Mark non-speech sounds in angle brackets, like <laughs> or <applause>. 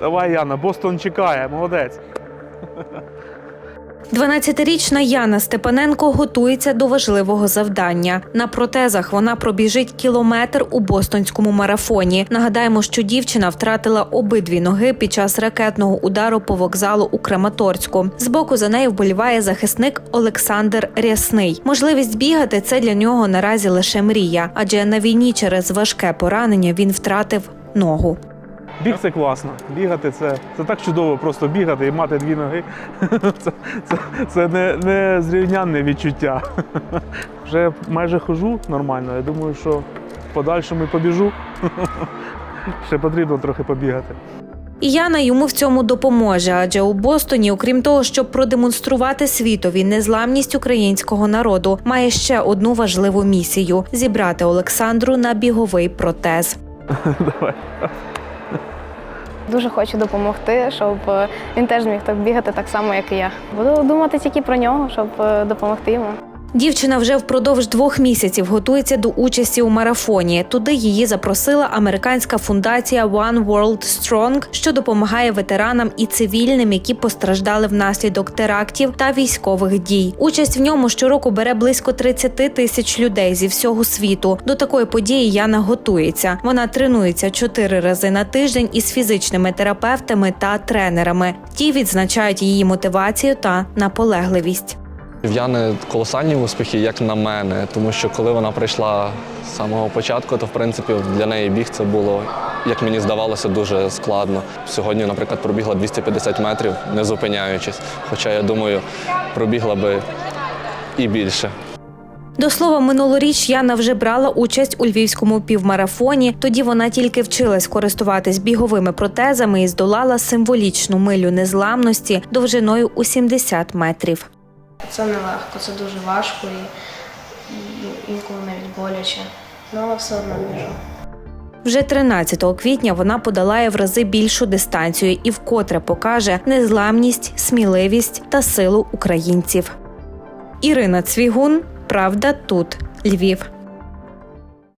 Давай, Яна, Бостон чекає, молодець. 12-річна Яна Степаненко готується до важливого завдання. На протезах вона пробіжить кілометр у бостонському марафоні. Нагадаємо, що дівчина втратила обидві ноги під час ракетного удару по вокзалу у Краматорську. Збоку за нею вболіває захисник Олександр Рясний. Можливість бігати це для нього наразі лише мрія, адже на війні через важке поранення він втратив ногу. Біг це класно. Бігати це, це так чудово, просто бігати і мати дві ноги. <laughs> Це, це, це не, не зрівнянне відчуття. <laughs> Вже майже хожу нормально. Я думаю, що в подальшому і побіжу. <laughs> Ще потрібно трохи побігати. І Яна йому в цьому допоможе, адже у Бостоні, окрім того, щоб продемонструвати світові незламність українського народу, має ще одну важливу місію зібрати Олександру на біговий протез. Давай. Дуже хочу допомогти, щоб е, він теж міг так бігати так само, як і я. Буду думати тільки про нього, щоб е, допомогти йому. Дівчина вже впродовж двох місяців готується до участі у марафоні. Туди її запросила американська фундація One World Strong, що допомагає ветеранам і цивільним, які постраждали внаслідок терактів та військових дій. Участь в ньому щороку бере близько 30 тисяч людей зі всього світу. До такої події Яна готується. Вона тренується чотири рази на тиждень із фізичними терапевтами та тренерами. Ті відзначають її мотивацію та наполегливість. В Яни колосальні успіхи, як на мене, тому що коли вона прийшла з самого початку, то в принципі для неї біг це було, як мені здавалося, дуже складно. Сьогодні, наприклад, пробігла 250 метрів, не зупиняючись. Хоча я думаю, пробігла би і більше. До слова, минулоріч Яна вже брала участь у львівському півмарафоні. Тоді вона тільки вчилась користуватись біговими протезами і здолала символічну милю незламності довжиною у 70 метрів. Це нелегко, це дуже важко і, і інколи навіть боляче. Ну, але все одно біжу. Вже 13 квітня вона подолає в рази більшу дистанцію і вкотре покаже незламність, сміливість та силу українців. Ірина Цвігун, Правда, тут Львів.